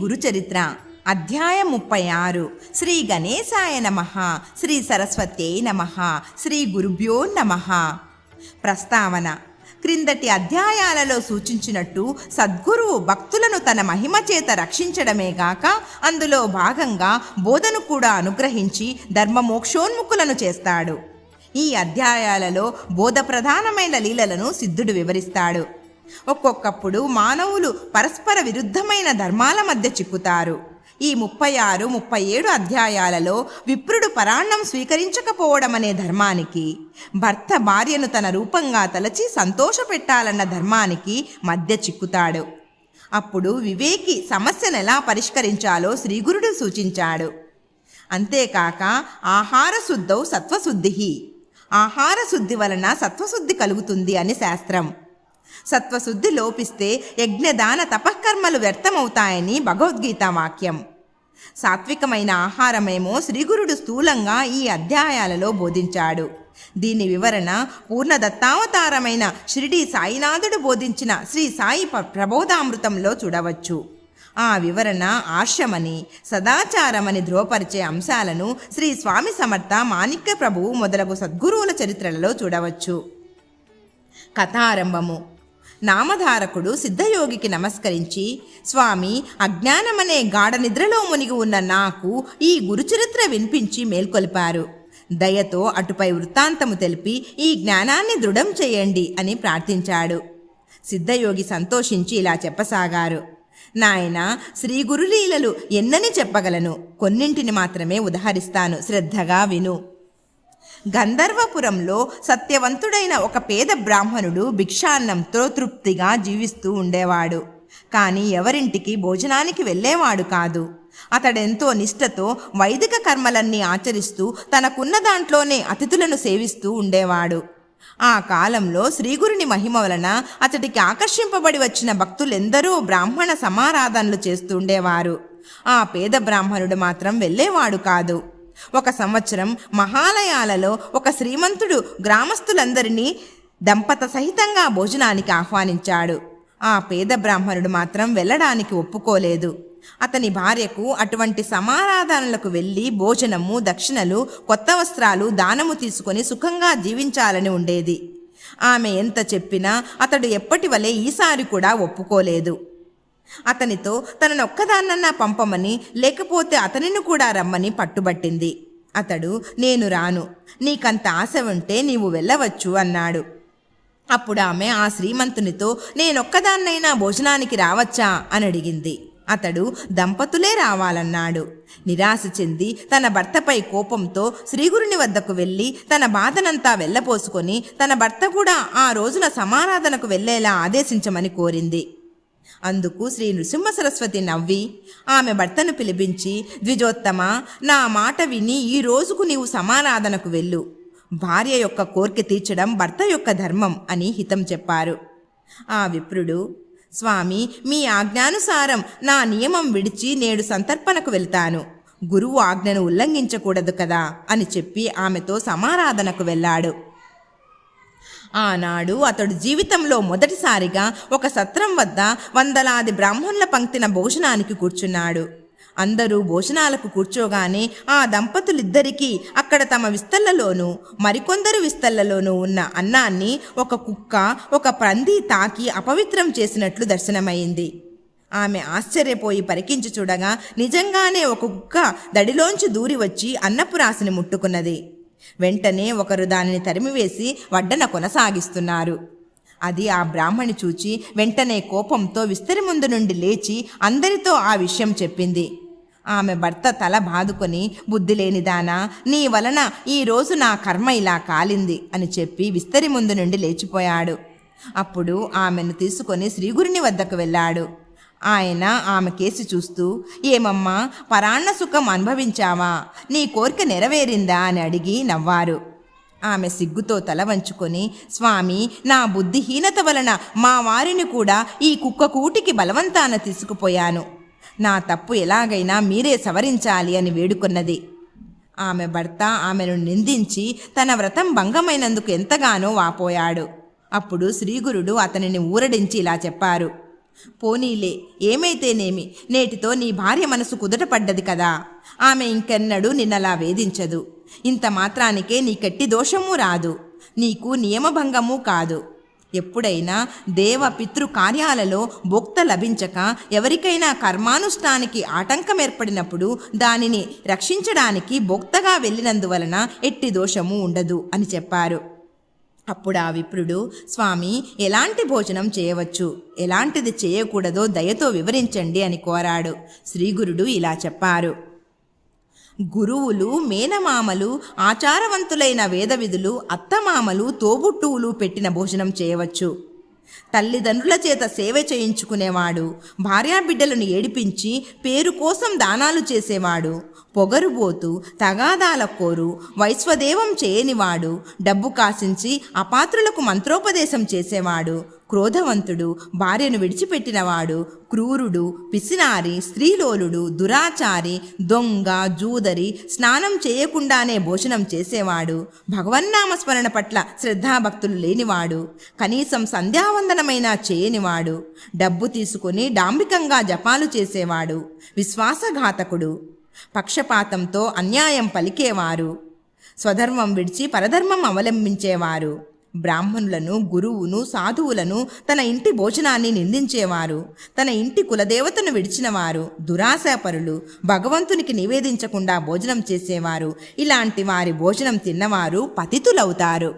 గురుచరిత్ర. అధ్యాయం ముప్పై ఆరు. శ్రీ గణేశాయ నమ. శ్రీ సరస్వతే నమ. శ్రీ గురుభ్యో నమ. ప్రస్తావన. క్రిందటి అధ్యాయాలలో సూచించినట్టు సద్గురువు భక్తులను తన మహిమ చేత రక్షించడమే గాక అందులో భాగంగా బోధను కూడా అనుగ్రహించి ధర్మమోక్షోన్ముఖులను చేస్తాడు. ఈ అధ్యాయాలలో బోధ ప్రధానమైన లీలలను సిద్ధుడు వివరిస్తాడు. ఒక్కొక్కప్పుడు మానవులు పరస్పర విరుద్ధమైన ధర్మాల మధ్య చిక్కుతారు. ఈ ముప్పై ఆరు ముప్పై ఏడు అధ్యాయాలలో విప్రుడు పరాణం స్వీకరించకపోవడం అనే ధర్మానికి భర్త భార్యను తన రూపంగా తలచి సంతోషపెట్టాలన్న ధర్మానికి మధ్య చిక్కుతాడు. అప్పుడు వివేకి సమస్యను ఎలా పరిష్కరించాలో శ్రీగురుడు సూచించాడు. అంతేకాక ఆహార శుద్ధౌ సత్వశుద్ధి ఆహార శుద్ధి వలన సత్వశుద్ధి కలుగుతుంది అని శాస్త్రం. సత్వశుద్ధి లోపిస్తే యజ్ఞదాన తపఃకర్మలు వ్యర్థమవుతాయని భగవద్గీత వాక్యం. సాత్వికమైన ఆహారమేమో శ్రీగురుడు స్థూలంగా ఈ అధ్యాయాలలో బోధించాడు. దీని వివరణ పూర్ణదత్తావతారమైన షిరిడి సాయినాథుడు బోధించిన శ్రీ సాయి ప్రబోధామృతంలో చూడవచ్చు. ఆ వివరణ ఆశ్రమని సదాచారమని ధ్రువపరిచే అంశాలను శ్రీ స్వామి సమర్థ మాణిక్య ప్రభువు మొదలగు సద్గురువుల చరిత్రలలో చూడవచ్చు. కథారంభము. నామధారకుడు సిద్ధయోగికి నమస్కరించి స్వామి అజ్ఞానమనే గాఢ నిద్రలో మునిగి ఉన్న నాకు ఈ గురుచరిత్ర వినిపించి మేల్కొల్పారు. దయతో అటుపై వృత్తాంతము తెలిపి ఈ జ్ఞానాన్ని దృఢం చేయండి అని ప్రార్థించాడు. సిద్ధయోగి సంతోషించి ఇలా చెప్పసాగారు. నాయన శ్రీ గురులీలలు ఎన్నని చెప్పగలను? కొన్నింటిని మాత్రమే ఉదహరిస్తాను. శ్రద్ధగా విను. గంధర్వపురంలో సత్యవంతుడైన ఒక పేద బ్రాహ్మణుడు భిక్షాన్నంతో తృప్తిగా జీవిస్తూ ఉండేవాడు. కానీ ఎవరింటికి భోజనానికి వెళ్ళేవాడు కాదు. అతడెంతో నిష్టతో వైదిక కర్మలన్నీ ఆచరిస్తూ తనకున్న దాంట్లోనే అతిథులను సేవిస్తూ ఉండేవాడు. ఆ కాలంలో శ్రీగురుని మహిమ వలన అతడికి ఆకర్షింపబడి వచ్చిన భక్తులెందరూ బ్రాహ్మణ సమారాధనలు చేస్తుండేవారు ఆ పేద బ్రాహ్మణుడు మాత్రం వెళ్ళేవాడు కాదు. ఒక సంవత్సరం మహాలయాలలో ఒక శ్రీమంతుడు గ్రామస్తులందరినీ దంపత సహితంగా భోజనానికి ఆహ్వానించాడు. ఆ పేద బ్రాహ్మణుడు మాత్రం వెళ్ళడానికి ఒప్పుకోలేదు. అతని భార్యకు అటువంటి సమారాధనలకు వెళ్ళి భోజనము దక్షిణలు కొత్త వస్త్రాలు దానము తీసుకొని సుఖంగా జీవించాలని ఉండేది. ఆమె ఎంత చెప్పినా అతడు ఎప్పటి వలె ఈసారి కూడా ఒప్పుకోలేదు. అతనితో తననొక్కదాన్నన్నా పంపమని లేకపోతే అతనిని కూడా రమ్మని పట్టుబట్టింది. అతడు నేను రాను. నీకంత ఆశ ఉంటే నీవు వెళ్ళవచ్చు అన్నాడు. అప్పుడు ఆమె ఆ శ్రీమంతునితో నేనొక్కదాన్నైనా భోజనానికి రావచ్చా? అని అడిగింది. అతడు దంపతులే రావాలన్నాడు. నిరాశ చెంది తన భర్తపై కోపంతో శ్రీగురుని వద్దకు వెళ్ళి తన బాధనంతా వెళ్ళపోసుకొని తన భర్త కూడా ఆ రోజున సమారాధనకు వెళ్ళేలా ఆదేశించమని కోరింది. అందుకు శ్రీ నృసింహ సరస్వతి నవ్వి ఆమె భర్తను పిలిపించి ద్విజోత్తమ నా మాట విని ఈ రోజుకు నీవు సమారాధనకు వెళ్ళు. భార్య యొక్క కోరిక తీర్చడం భర్త యొక్క ధర్మం అని హితం చెప్పారు. ఆ విప్రుడు స్వామి మీ ఆజ్ఞానుసారం నా నియమం విడిచి నేడు సంతర్పణకు వెళ్తాను. గురువు ఆజ్ఞను ఉల్లంఘించకూడదు కదా అని చెప్పి ఆమెతో సమారాధనకు వెళ్ళాడు. ఆనాడు అతడు జీవితంలో మొదటిసారిగా ఒక సత్రం వద్ద వందలాది బ్రాహ్మణుల పంక్తిన భోజనానికి కూర్చున్నాడు. అందరూ భోజనాలకు కూర్చోగానే ఆ దంపతులిద్దరికీ అక్కడ తమ విస్తళ్ళలోనూ మరికొందరు విస్తళ్ళలోనూ ఉన్న అన్నాన్ని ఒక కుక్క ఒక పంది తాకి అపవిత్రం చేసినట్లు దర్శనమైంది. ఆమె ఆశ్చర్యపోయి పరికించి చూడగా నిజంగానే ఒక కుక్క దడిలోంచి దూరి వచ్చి అన్నపు రాశిని ముట్టుకున్నది. వెంటనే ఒకరు దానిని తరిమివేసి వడ్డన కొనసాగిస్తున్నారు. అది ఆ బ్రాహ్మణి చూచి వెంటనే కోపంతో విస్తరి ముందు నుండి లేచి అందరితో ఆ విషయం చెప్పింది. ఆమె భర్త తల బాదుకొని బుద్ధి లేనిదానా నీ వలన ఈ రోజు నా కర్మ ఇలా కాలింది అని చెప్పి విస్తరి ముందు నుండి లేచిపోయాడు. అప్పుడు ఆమెను తీసుకొని శ్రీగురుని వద్దకు వెళ్ళాడు. ఆయన ఆమె కేసి చూస్తూ ఏమమ్మా పరాన్న సుఖం అనుభవించావా? నీ కోరిక నెరవేరిందా? అని అడిగి నవ్వారు. ఆమె సిగ్గుతో తల వంచుకొని స్వామి నా బుద్ధిహీనత వలన మా వారిని కూడా ఈ కుక్క కూటికి బలవంతాన తీసుకుపోయాను. నా తప్పు ఎలాగైనా మీరే సవరించాలి అని వేడుకొన్నది. ఆమె భర్త ఆమెను నిందించి తన వ్రతం భంగమైనందుకు ఎంతగానో వాపోయాడు. అప్పుడు శ్రీగురుడు అతనిని ఊరడించి ఇలా చెప్పారు. పోనీలే ఏమైతేనేమి? నేటితో నీ భార్య మనసు కుదుటపడ్డది కదా. ఆమె ఇంకెన్నడూ నిన్నలా వేధించదు. ఇంత మాత్రానికే నీకెట్టి దోషము రాదు. నీకు నియమభంగము కాదు. ఎప్పుడైనా దేవ పితృ కార్యాలలో భోక్త లభించక ఎవరికైనా కర్మానుష్ఠానికి ఆటంకం ఏర్పడినప్పుడు దానిని రక్షించడానికి భోక్తగా వెళ్ళినందువలన ఎట్టి దోషము ఉండదు అని చెప్పారు. అప్పుడు ఆ విప్రుడు స్వామి ఎలాంటి భోజనం చేయవచ్చు? ఎలాంటిది చేయకూడదో దయతో వివరించండి అని కోరాడు. శ్రీగురుడు ఇలా చెప్పారు. గురువులు మేనమామలు ఆచారవంతులైన వేదవిధులు అత్తమామలు తోబుట్టువులు పెట్టిన భోజనం చేయవచ్చు. తల్లిదండ్రుల చేత సేవ చేయించుకునేవాడు భార్యాబిడ్డలను ఏడిపించి పేరు కోసం దానాలు చేసేవాడు పొగరుబోతు తగాదాల కోరు వైశ్వదేవం చేయనివాడు డబ్బు కాసించి అపాత్రులకు మంత్రోపదేశం చేసేవాడు క్రోధవంతుడు భార్యను విడిచిపెట్టినవాడు క్రూరుడు పిసినారి స్త్రీలోలుడు దురాచారి దొంగ జూదరి స్నానం చేయకుండానే భోజనం చేసేవాడు భగవన్నామస్మరణ పట్ల శ్రద్ధాభక్తులు లేనివాడు కనీసం సంధ్యావందనమైనా చేయనివాడు డబ్బు తీసుకుని డాంబికంగా జపాలు చేసేవాడు విశ్వాసఘాతకుడు. పక్షపాతంతో అన్యాయం పలికేవారు. స్వధర్మం విడిచి పరధర్మం అవలంబించేవారు. బ్రాహ్మణులను గురువును సాధువులను తన ఇంటి భోజనాన్ని నిందించేవారు. తన ఇంటి కులదేవతను విడిచినవారు. దురాశాపరులు భగవంతునికి నివేదించకుండా భోజనం చేసేవారు. ఇలాంటి వారి భోజనం తిన్నవారు పతితులవుతారు.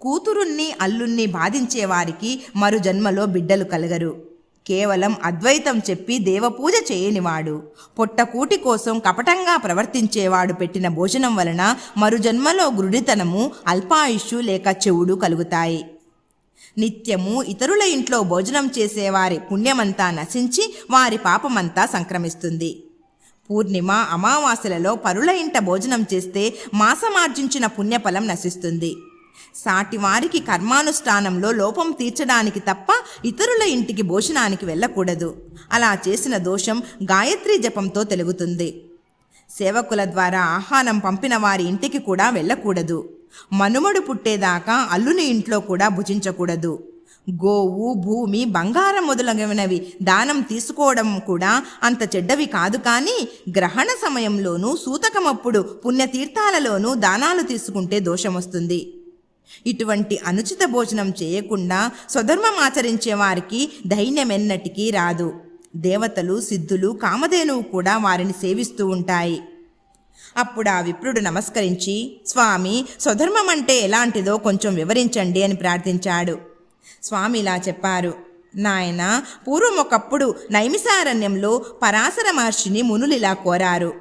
కూతురుణ్ణి అల్లుణ్ణి బాధించేవారికి మరు జన్మలో బిడ్డలు కలగరు. కేవలం అద్వైతం చెప్పి దేవపూజ చేయనివాడు. పొట్టకూటి కోసం కపటంగా ప్రవర్తించేవాడు పెట్టిన భోజనం వలన మరుజన్మలో గురుడితనము లేక చెవుడు కలుగుతాయి. నిత్యము ఇతరుల ఇంట్లో భోజనం చేసేవారి పుణ్యమంతా నశించి వారి పాపమంతా సంక్రమిస్తుంది. పూర్ణిమ అమావాస్యలలో పరుల ఇంట భోజనం చేస్తే మాసమార్జించిన పుణ్యఫలం నశిస్తుంది. సాటి వారికి కర్మానుష్ఠానంలో లోపం తీర్చడానికి తప్ప ఇతరుల ఇంటికి భోజనానికి వెళ్ళకూడదు. అలా చేసిన దోషం గాయత్రి జపంతో తెలుగుతుంది. సేవకుల ద్వారా ఆహారం పంపిన వారి ఇంటికి కూడా వెళ్ళకూడదు. మనుమడు పుట్టేదాకా అల్లుని ఇంట్లో కూడా భుజించకూడదు. గోవు భూమి బంగారం మొదలగునవి దానం తీసుకోవడం కూడా అంత చెడ్డవి కాదు కానీ గ్రహణ సమయంలోనూ సూతకమప్పుడు పుణ్యతీర్థాలలోనూ దానాలు తీసుకుంటే దోషం వస్తుంది. ఇటువంటి అనుచిత భోజనం చేయకుండా స్వధర్మం ఆచరించే వారికి ధైర్యమెన్నటికీ రాదు. దేవతలు సిద్ధులు కామధేనువు కూడా వారిని సేవిస్తూ ఉంటాయి. అప్పుడు ఆ విప్రుడు నమస్కరించి స్వామి స్వధర్మం అంటే ఎలాంటిదో కొంచెం వివరించండి అని ప్రార్థించాడు. స్వామి ఇలా చెప్పారు నాయన పూర్వం ఒకప్పుడు నైమిసారణ్యంలో పరాశర మహర్షిని మునులిలా కోరారు.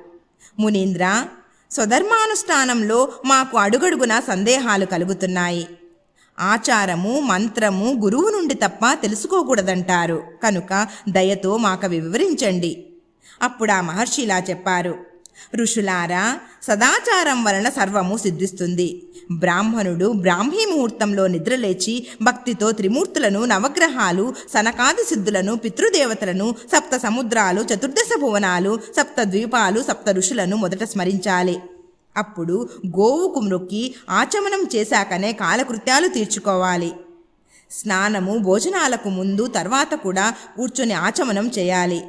మునీంద్ర స్వధర్మానుష్ఠానంలో మాకు అడుగడుగున సందేహాలు కలుగుతున్నాయి. ఆచారము మంత్రము గురువు నుండి తప్ప తెలుసుకోకూడదంటారు. కనుక దయతో మాకవి వివరించండి. అప్పుడు ఆ మహర్షి ఇలా చెప్పారు. ఋషులారా సదాచారం వలన సర్వము సిద్ధిస్తుంది. బ్రాహ్మణుడు బ్రాహ్మీ ముహూర్తంలో నిద్రలేచి భక్తితో త్రిమూర్తులను నవగ్రహాలు సనకాది సిద్ధులను పితృదేవతలను సప్త సముద్రాలు చతుర్దశ భువనాలు సప్త ద్వీపాలు సప్త ఋషులను మొదట స్మరించాలి. అప్పుడు గోవుకు మ్రొక్కి ఆచమనం చేశాకనే కాలకృత్యాలు తీర్చుకోవాలి. స్నానము భోజనాలకు ముందు తర్వాత కూడా కూర్చొని ఆచమనం చేయాలి.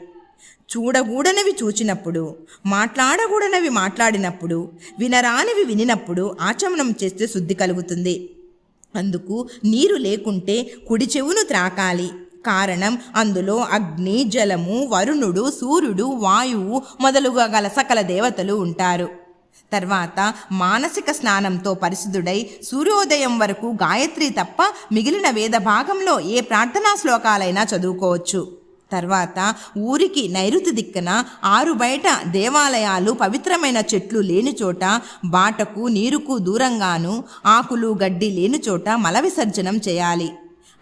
చూడగూడనవి చూచినప్పుడు మాట్లాడకూడనవి మాట్లాడినప్పుడు వినరానివి వినినప్పుడు ఆచమనం చేస్తే శుద్ధి కలుగుతుంది. అందుకు నీరు లేకుంటే కుడి చెవును త్రాకాలి. కారణం అందులో అగ్ని జలము వరుణుడు సూర్యుడు వాయువు మొదలుగా గల సకల దేవతలు ఉంటారు. తర్వాత మానసిక స్నానంతో పరిశుద్ధుడై సూర్యోదయం వరకు గాయత్రి తప్ప మిగిలిన వేద భాగంలో ఏ ప్రార్థనా శ్లోకాలైనా చదువుకోవచ్చు. తర్వాత ఊరికి నైరుతి దిక్కున ఆరు బయట దేవాలయాలు పవిత్రమైన చెట్లు లేని చోట బాటకు నీరుకు దూరంగాను ఆకులు గడ్డి లేని చోట మల విసర్జనం చేయాలి.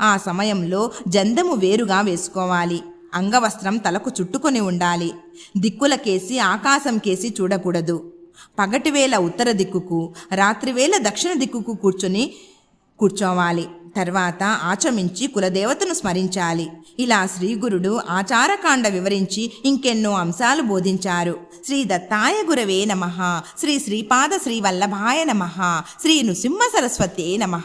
ఆ సమయంలో జందము వేరుగా వేసుకోవాలి. అంగవస్త్రం తలకు చుట్టుకొని ఉండాలి. దిక్కులకేసి ఆకాశం కేసి చూడకూడదు. పగటివేళ ఉత్తర దిక్కుకు రాత్రివేళ దక్షిణ దిక్కుకు కూర్చొని కూర్చోవాలి. తర్వాత ఆచమించి కులదేవతను స్మరించాలి. ఇలా శ్రీగురుడు ఆచారకాండ వివరించి ఇంకెన్నో అంశాలు బోధించారు. శ్రీ దత్తాయ గురవే నమ. శ్రీ శ్రీపాద శ్రీ వల్లభాయ నమ. శ్రీ నృసింహ సరస్వతే నమ.